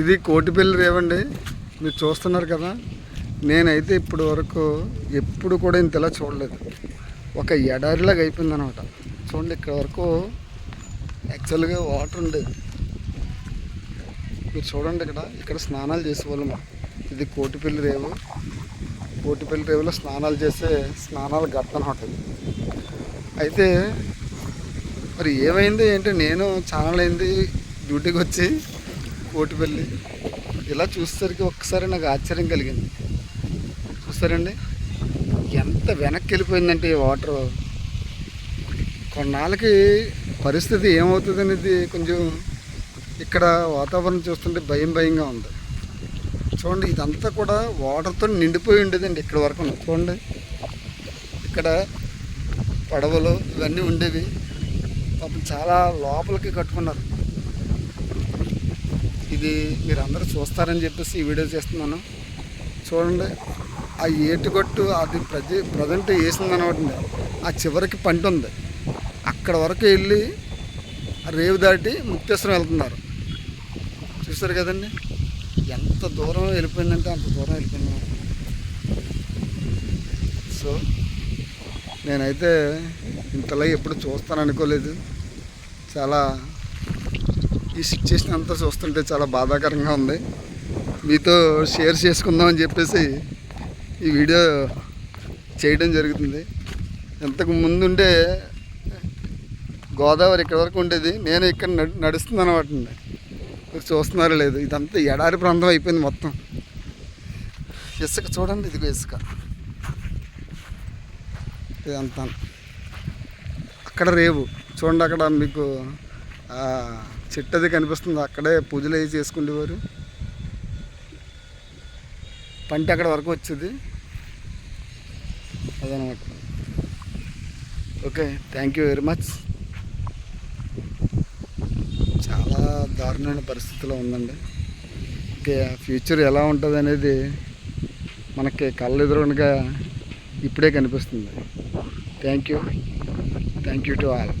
ఇది కోటిపల్లి రేవండి. మీరు చూస్తున్నారు కదా నేనైతే ఇప్పుడు వరకు ఎప్పుడు కూడా ఇంతలా చూడలేదు. ఒక ఎడారిలాగా అయిపోయింది అనమాట. చూడండి ఇక్కడ వరకు యాక్చువల్గా వాటర్ ఉండేది మీరు చూడండి ఇక్కడ ఇక్కడ స్నానాలు చేసేవాళ్ళము ఇది కోటిపల్లి రేవు. కోటిపల్లి రేవులో స్నానాలు చేసే స్నానాలు గట్ట అనమాట అయితే మరి ఏమైంది ఏంటి నేను ఛానల్ అయింది డ్యూటీకి వచ్చి కోటిపల్లి. ఇలా చూసేసరికి ఒక్కసారి నాకు ఆశ్చర్యం కలిగింది. చూస్తారండి ఎంత వెనక్కి వెళ్ళిపోయిందంటే ఈ వాటర్. కొన్నాళ్ళకి పరిస్థితి ఏమవుతుంది అనేది కొంచెం ఇక్కడ వాతావరణం చూస్తుంటే భయం భయంగా ఉంది. చూడండి ఇదంతా కూడా వాటర్తో నిండిపోయి ఉండేదండి ఇక్కడ వరకు. చూడండి. ఇక్కడ పడవలు ఇవన్నీ ఉండేవి. పాపం చాలా లోపలికి కట్టుకున్నారు. ఇది మీరు అందరూ చూస్తారని చెప్పేసి ఈ వీడియో చేస్తున్నాను. చూడండి ఆ ఏటుగట్టు అది ప్రజ ప్రజెంట్ వేసింది అనమాట ఆ చివరికి పంట ఉంది. అక్కడ వరకు వెళ్ళి రేవు దాటి ముక్తేశ్వరం వెళ్తున్నారు. చూస్తారు కదండి? ఎంత దూరం వెళ్ళిపోయిందంటే అంత దూరం వెళ్ళిపోయింది. సో నేనైతే ఇంతలా ఎప్పుడు చూస్తాను అనుకోలేదు చాలా ఈ సిచ్యుయేషన్ అంతా చూస్తుంటే చాలా బాధాకరంగా ఉంది. మీతో షేర్ చేసుకుందామని చెప్పేసి ఈ వీడియో చేయడం జరుగుతుంది. ఇంతకు ముందుంటే గోదావరి ఇక్కడ వరకు ఉండేది. నేను ఇక్కడ నడు నడుస్తున్నాను అనమాట మీరు చూస్తున్నారో లేదు ఇదంతా ఎడారి ప్రాంతం అయిపోయింది మొత్తం. ఇసుక చూడండి ఇదిగో ఇసుక. ఇదంతా. అక్కడ రేవు. చూడండి అక్కడ మీకు చెట్టు అది కనిపిస్తుంది. అక్కడే పూజలు అవి చేసుకునేవారు పంట అక్కడ వరకు వచ్చేది. అదనమాట. Okay thank you very much చాలా దారుణమైన పరిస్థితిలో ఉందండి. ఓకే ఫ్యూచర్ ఎలా ఉంటుంది అనేది మనకి కళ్ళు ఎదురుగా ఇప్పుడే కనిపిస్తుంది. Thank you thank you to all